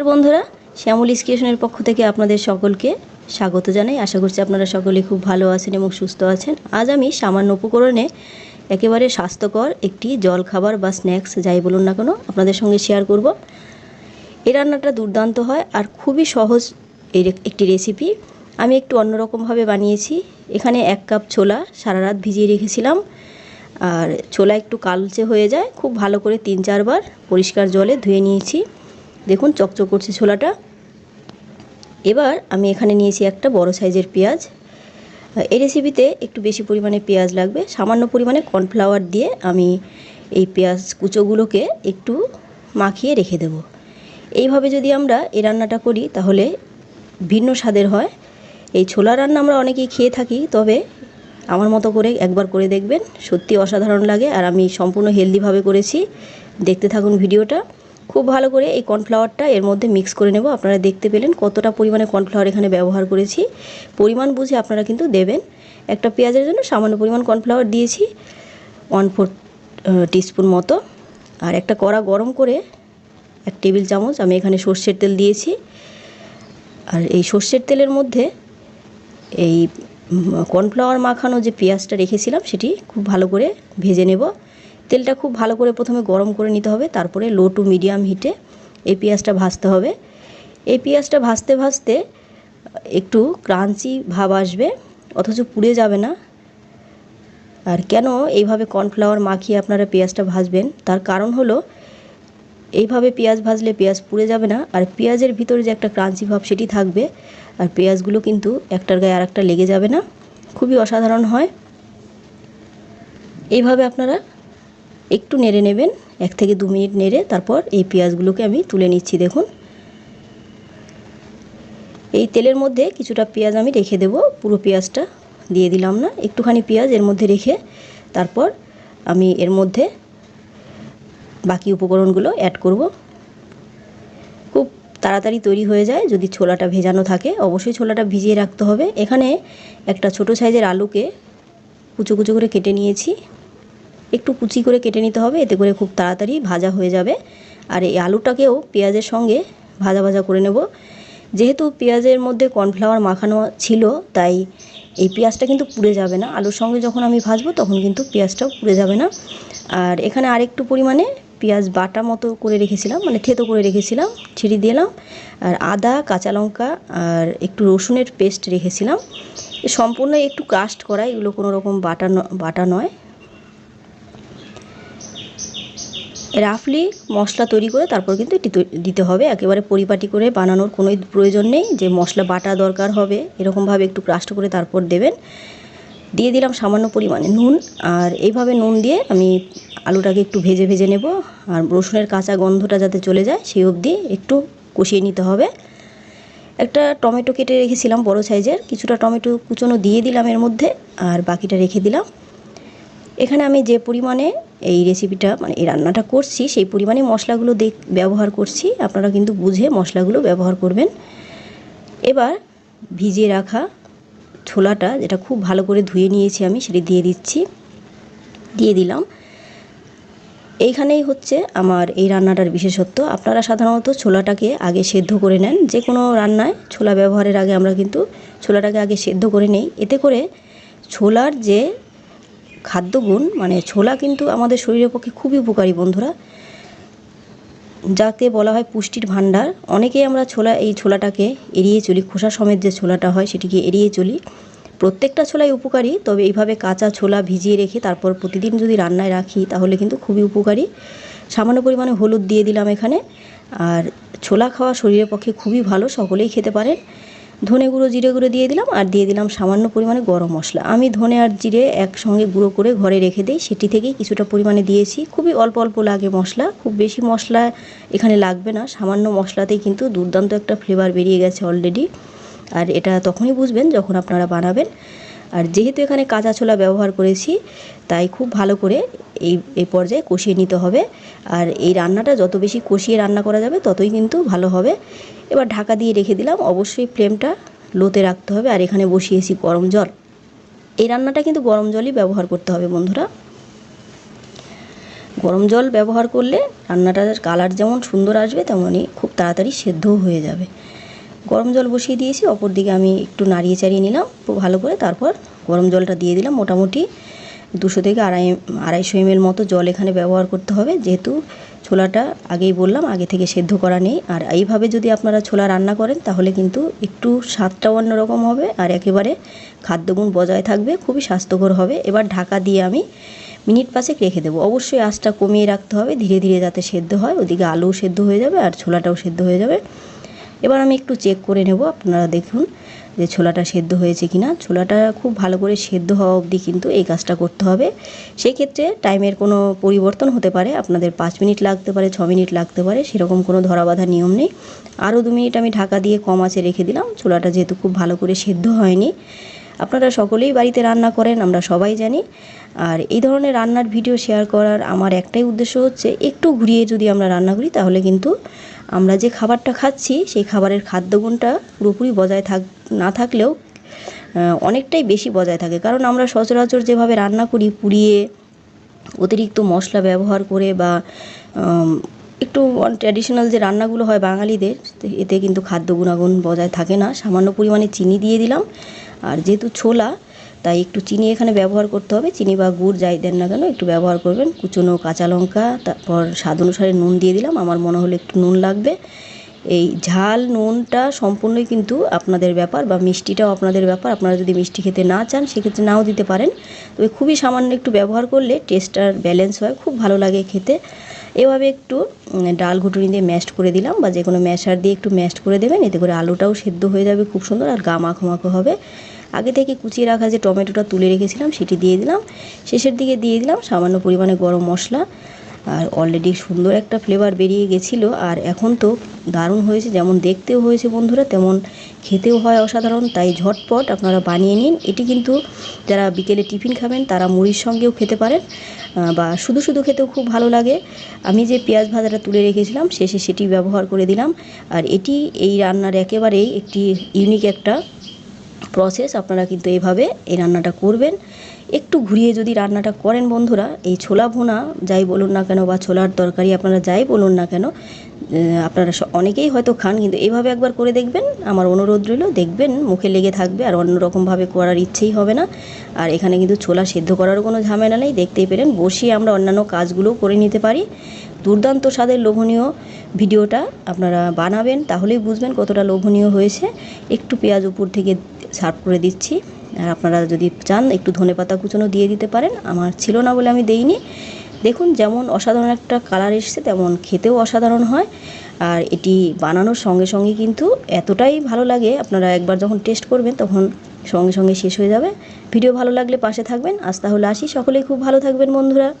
আর বন্ধুরা, শ্যামল স্টেশনের পক্ষ থেকে আপনাদের সকলকে স্বাগত জানাই। আশা করছি আপনারা সকলে খুব ভালো আছেন এবং সুস্থ আছেন। আজ আমি সামান্য উপকরণে একেবারে স্বাস্থ্যকর একটি জল খাবার বা স্ন্যাক্স, যাই বলুন না কেন, আপনাদের সঙ্গে শেয়ার করব। এই রান্নাটা দুর্দান্ত হয় আর খুবই সহজ এই রে- একটি রেসিপি আমি একটু অন্যরকমভাবে বানিয়েছি। এখানে এক কাপ ছোলা সারা রাত ভিজিয়ে রেখেছিলাম। আর ছোলা একটু কালচে হয়ে যায়। খুব ভালো করে তিন চারবার পরিষ্কার জলে ধুয়ে নিয়েছি। দেখুন, চকচক করছে ছোলাটা। এবার আমি এখানে নিয়েছি একটা বড় সাইজের পেঁয়াজ। এই রেসিপিতে একটু বেশি পরিমাণে পেঁয়াজ লাগবে। সামান্য পরিমাণে কর্নফ্লাওয়ার দিয়ে আমি এই পেঁয়াজ কুচোগুলোকে একটু মাখিয়ে রেখে দেব। এইভাবে যদি আমরা এই রান্নাটা করি, তাহলে ভিন্ন স্বাদের হয়। এই ছোলা রান্না আমরা অনেকেই খেয়ে থাকি, তবে আমার মতো করে একবার করে দেখবেন। সত্যি অসাধারণ লাগে, আর আমি সম্পূর্ণ হেলদিভাবে করেছি। দেখতে থাকুন ভিডিওটা। খুব ভালো করে এই কর্নফ্লাওয়ারটা এর মধ্যে মিক্স করে নেব। আপনারা দেখতে পেলেন কতটা পরিমাণে কর্নফ্লাওয়ার এখানে ব্যবহার করেছি। পরিমাণ বুঝে আপনারা কিন্তু দেবেন। একটা পেঁয়াজের জন্য সামান্য পরিমাণ কর্নফ্লাওয়ার দিয়েছি ওয়ান ফোর টিস্পুন মতো। আর একটা কড়া গরম করে এক টেবিল চামচ আমি এখানে সর্ষের তেল দিয়েছি। আর এই সর্ষের তেলের মধ্যে এই কর্নফ্লাওয়ার মাখানো যে পেঁয়াজটা রেখেছিলাম সেটি খুব ভালো করে ভেজে নেব। তেলটা খুব ভালো করে প্রথমে গরম করে নিতে হবে, তারপরে লো টু মিডিয়াম হিটে এই পেঁয়াজটা ভাজতে হবে। এই পেঁয়াজটা ভাজতে ভাজতে একটু ক্রাঞ্চি ভাব আসবে, অথচ পুড়ে যাবে না। আর কেন এইভাবে কর্নফ্লাওয়ার মাখিয়ে আপনারা পেঁয়াজটা ভাজবেন? তার কারণ হলো, এইভাবে পেঁয়াজ ভাজলে পেঁয়াজ পুড়ে যাবে না, আর পেঁয়াজের ভিতরে যে একটা ক্রাঞ্চি ভাব সেটি থাকবে, আর পেঁয়াজগুলো কিন্তু একটার গায়ে আর একটা লেগে যাবে না। খুবই অসাধারণ হয়। এইভাবে আপনারা একটু নেড়ে নেবেন, এক থেকে দু মিনিট নেড়ে তারপর এই পেঁয়াজগুলোকে আমি তুলে নিচ্ছি, দেখুন। এই তেলের মধ্যে কিছুটা পেঁয়াজ আমি রেখে দেব, পুরো পেঁয়াজটা দিয়ে দিলাম না, একটুখানি পেঁয়াজ এর মধ্যে রেখে তারপর আমি এর মধ্যে বাকি উপকরণগুলো অ্যাড করব। খুব তাড়াতাড়ি তৈরি হয়ে যায়, যদি ছোলাটা ভেজানো থাকে, অবশ্যই ছোলাটা ভিজিয়ে রাখতে হবে। এখানে একটা ছোট সাইজের আলুকে কুচো কুচো করে কেটে নিয়েছি। একটু কুচি করে কেটে নিতে হবে, এতে করে খুব তাড়াতাড়ি ভাজা হয়ে যাবে। আর এই আলুটাকেও পেঁয়াজের সঙ্গে ভাজা ভাজা করে নেব। যেহেতু পেঁয়াজের মধ্যে কর্নফ্লাওয়ার মাখানো ছিল, তাই এই পেঁয়াজটা কিন্তু পুড়ে যাবে না। আলুর সঙ্গে যখন আমি ভাজবো, তখন কিন্তু পেঁয়াজটাও পুড়ে যাবে না। আর এখানে আরেকটু পরিমাণে পেঁয়াজ বাটা মতো করে রেখেছিলাম মানে থেতো করে রেখেছিলাম, ছিঁড়ি দিলাম। আর আদা, কাঁচা লঙ্কা আর একটু রসুনের পেস্ট রেখেছিলাম। সম্পূর্ণ একটু কাস্ট করা, এগুলো কোনো রকম বাটা বাটা নয়। রাফলি মশলা তৈরি করে তারপর কিন্তু এটি দিতে হবে। একেবারে পরিপাটি করে বানানোর কোনো প্রয়োজন নেই। যে মশলা বাটা দরকার হবে, এরকমভাবে একটু ক্রাস্ট করে তারপর দেবেন। দিয়ে দিলাম সামান্য পরিমাণে নুন। আর এইভাবে নুন দিয়ে আমি আলুটাকে একটু ভেজে ভেজে নেব। আর রসুনের কাঁচা গন্ধটা যাতে চলে যায়, সেই অবধি একটু কষিয়ে নিতে হবে। একটা টমেটো কেটে রেখেছিলাম বড় সাইজের। কিছুটা টমেটো কুচনো দিয়ে দিলাম এর মধ্যে। আর বাকিটা রেখে দিলাম। এখানে আমি যে পরিমাণে এই রেসিপিটা মানে এই রান্নাটা করছি, সেই পরিমাণে মশলাগুলো দেখ, ব্যবহার করছি। আপনারা কিন্তু বুঝে মশলাগুলো ব্যবহার করবেন। এবার ভিজিয়ে রাখা ছোলাটা, যেটা খুব ভালো করে ধুয়ে নিয়েছি আমি, সেটি দিয়ে দিচ্ছি। দিয়ে দিলাম। এইখানেই হচ্ছে আমার এই রান্নাটার বিশেষত্ব। আপনারা সাধারণত ছোলাটাকে আগে সেদ্ধ করে নেন। যে কোনো রান্নায় ছোলা ব্যবহারের আগে আমরা কিন্তু ছোলাটাকে আগে সেদ্ধ করে নেই। এতে করে ছোলার যে খাদ্যগুণ মানে ছোলা কিন্তু আমাদের শরীরের পক্ষে খুবই উপকারী বন্ধুরা। যাকে বলা হয় পুষ্টির ভাণ্ডার, অনেকেই আমরা ছোলা, এই ছোলাটাকে এড়িয়ে চলি। খোসা সমেত যে ছোলাটা হয়, সেটিকে এড়িয়ে চলি। প্রত্যেকটা ছোলাই উপকারী, তবে এইভাবে কাঁচা ছোলা ভিজিয়ে রেখে তারপর প্রতিদিন যদি রান্নায় রাখি, তাহলে কিন্তু খুবই উপকারী। সামান্য পরিমাণে হলুদ দিয়ে দিলাম এখানে। আর ছোলা খাওয়া শরীরের পক্ষে খুবই ভালো, সকলেই খেতে পারেন। ধনে গুঁড়ো, জিরে গুঁড়ো দিয়ে দিলাম আর দিয়ে দিলাম সামান্য পরিমাণে গরম মশলা। আমি ধনে আর জিরে একসঙ্গে গুঁড়ো করে ঘরে রেখে দিই। সেটি থেকেই কিছুটা পরিমাণে দিয়েছি। খুবই অল্প অল্প লাগে মশলা। খুব বেশি মশলা এখানে লাগবে না। সামান্য মশলাতেই কিন্তু দুর্দান্ত একটা ফ্লেভার বেরিয়ে গেছে অলরেডি আর এটা তখনই বুঝবেন যখন আপনারা বানাবেন। আর যেহেতু এখানে কাঁচা ছোলা ব্যবহার করেছি, তাই খুব ভালো করে এই এই পর্যায়ে কষিয়ে নিতে হবে। আর এই রান্নাটা যত বেশি কষিয়ে রান্না করা যাবে, ততই কিন্তু ভালো হবে। এবার ঢাকা দিয়ে রেখে দিলাম, অবশ্যই ফ্লেমটা লোতে রাখতে হবে। আর এখানে বসিয়েছি গরম জল। এই রান্নাটা কিন্তু গরম জলই ব্যবহার করতে হবে বন্ধুরা। গরম জল ব্যবহার করলে রান্নাটার কালার যেমন সুন্দর আসবে তেমনই খুব তাড়াতাড়ি সেদ্ধও হয়ে যাবে। গরম জল বসিয়ে দিয়েছি অপর দিকে আমি একটু নাড়িয়ে চাড়িয়ে নিলাম ভালো করে। তারপর গরম জলটা দিয়ে দিলাম, মোটামুটি দুশো থেকে আড়াই, আড়াইশো এমএল মতো জল এখানে ব্যবহার করতে হবে। যেহেতু ছোলাটা আগেই বললাম, আগে থেকে সেদ্ধ করা নেই। আর এইভাবে যদি আপনারা ছোলা রান্না করেন, তাহলে কিন্তু একটু স্বাদটাও অন্যরকম হবে আর একেবারে খাদ্যগুণ বজায় থাকবে, খুবই স্বাস্থ্যকর হবে। এবার ঢাকা দিয়ে আমি মিনিট পাঁচেক রেখে দেবো। অবশ্যই আঁচটা কমিয়ে রাখতে হবে, ধীরে ধীরে যাতে সেদ্ধ হয়। ওদিকে আলুও সেদ্ধ হয়ে যাবে আর ছোলাটাও সেদ্ধ হয়ে যাবে। এবার আমি একটু চেক করে নেব, আপনারা দেখুন যে ছোলাটা সেদ্ধ হয়েছে কি না ছোলাটা খুব ভালো করে সেদ্ধ হওয়া অবধি কিন্তু এই কাজটা করতে হবে। সেক্ষেত্রে টাইমের কোনো পরিবর্তন হতে পারে, আপনাদের পাঁচ মিনিট লাগতে পারে, ছ মিনিট লাগতে পারে, সেরকম কোনো ধরা বাঁধা নিয়ম নেই। আরও দু মিনিট আমি ঢাকা দিয়ে কম আছে রেখে দিলাম, ছোলাটা যেহেতু খুব ভালো করে সেদ্ধ হয়নি। আপনারা সকলেই বাড়িতে রান্না করেন, আমরা সবাই জানি। আর এই ধরনের রান্নার ভিডিও শেয়ার করার আমার একটাই উদ্দেশ্য হচ্ছে, একটু ঘুরিয়ে যদি আমরা রান্না করি, তাহলে কিন্তু আমরা যে খাবারটা খাচ্ছি, সেই খাবারের খাদ্যগুণটা পুরোপুরি বজায় থাক, না থাকলেও অনেকটাই বেশি বজায় থাকে। কারণ আমরা সচরাচর যেভাবে রান্না করি, পুড়িয়ে, অতিরিক্ত মশলা ব্যবহার করে বা একটু ট্র্যাডিশনাল যে রান্নাগুলো হয় বাঙালিদের এতে কিন্তু খাদ্য গুণাগুণ বজায় থাকে না। সামান্য পরিমাণে চিনি দিয়ে দিলাম। আর যেহেতু ছোলা তাই একটু চিনি এখানে ব্যবহার করতে হবে। চিনি বা গুড় যাই দেন না কেন, একটু ব্যবহার করবেন। কুচনো কাঁচা লঙ্কা, তারপর স্বাদ অনুসারে নুন দিয়ে দিলাম। আমার মনে হলো একটু নুন লাগবে। এই ঝাল নুনটা সম্পূর্ণই কিন্তু আপনাদের ব্যাপার বা মিষ্টিটাও আপনাদের ব্যাপার। আপনারা যদি মিষ্টি খেতে না চান, সেক্ষেত্রে নাও দিতে পারেন। তবে খুবই সামান্য একটু ব্যবহার করলে টেস্টটার ব্যালেন্স হয়, খুব ভালো লাগে খেতে। এভাবে একটু ডাল ঘুটুনি দিয়ে ম্যাশড করে দিলাম বা যে কোনো ম্যাশার দিয়ে একটু ম্যাশড করে দেবেন। এতে করে আলুটাও সেদ্ধ হয়ে যাবে খুব সুন্দর আর গা মাখো মাখো হবে। আগে থেকে কুচিয়ে রাখা যে টমেটোটা তুলে রেখেছিলাম, সেটি দিয়ে দিলাম। শেষের দিকে দিয়ে দিলাম সামান্য পরিমাণে গরম মশলা। আর অলরেডি সুন্দর একটা ফ্লেভার বেরিয়ে গেছিল। আর এখন তো দারুণ হয়েছে, যেমন দেখতেও হয়েছে বন্ধুরা, তেমন খেতেও হয় অসাধারণ। তাই ঝটপট আপনারা বানিয়ে নিন। এটি কিন্তু যারা বিকেলে টিফিন খাবেন, তারা মুড়ির সঙ্গেও খেতে পারেন বা শুধু শুধু খেতেও খুব ভালো লাগে। আমি যে পেঁয়াজ ভাজাটা তুলে রেখেছিলাম, শেষে সেটি ব্যবহার করে দিলাম। আর এটি এই রান্নার একেবারেই একটি ইউনিক একটা প্রসেস আপনারা কিন্তু এইভাবে এই রান্নাটা করবেন। একটু ঘুরিয়ে যদি রান্নাটা করেন বন্ধুরা, এই ছোলা ভুনা, যাই বলুন না কেন বা ছোলার তরকারি আপনারা যাই বলুন না কেন আপনারা অনেকেই হয়তো খান, কিন্তু এইভাবে একবার করে দেখবেন, আমার অনুরোধ রইল, দেখবেন, মুখে লেগে থাকবে, আর অন্যরকমভাবে করার ইচ্ছেই হবে না। আর এখানে কিন্তু ছোলা সেদ্ধ করারও কোনো ঝামেলা নেই, দেখতেই পেলেন, বসিয়ে আমরা অন্যান্য কাজগুলোও করে নিতে পারি। দুর্দান্ত স্বাদের লোভনীয় ভিডিওটা আপনারা বানাবেন, তাহলেই বুঝবেন কতটা লোভনীয় হয়েছে। একটু পেঁয়াজ উপর থেকে সার্ভ করে দিচ্ছি। আর আপনারা যদি চান, একটু ধনে পাতা কুচনো দিয়ে দিতে পারেন। আমার ছিল না বলে আমি দেইনি। দেখুন, যেমন অসাধারণ একটা কালার এসছে, তেমন খেতেও অসাধারণ হয়। আর এটি বানানোর সঙ্গে সঙ্গে কিন্তু এতটাই ভালো লাগে, আপনারা একবার যখন টেস্ট করবেন, তখন সঙ্গে সঙ্গে শেষ হয়ে যাবে। ভিডিও ভালো লাগলে পাশে থাকবেন। আজ তাহলে আসি। সকলেই খুব ভালো থাকবেন, বন্ধুরা।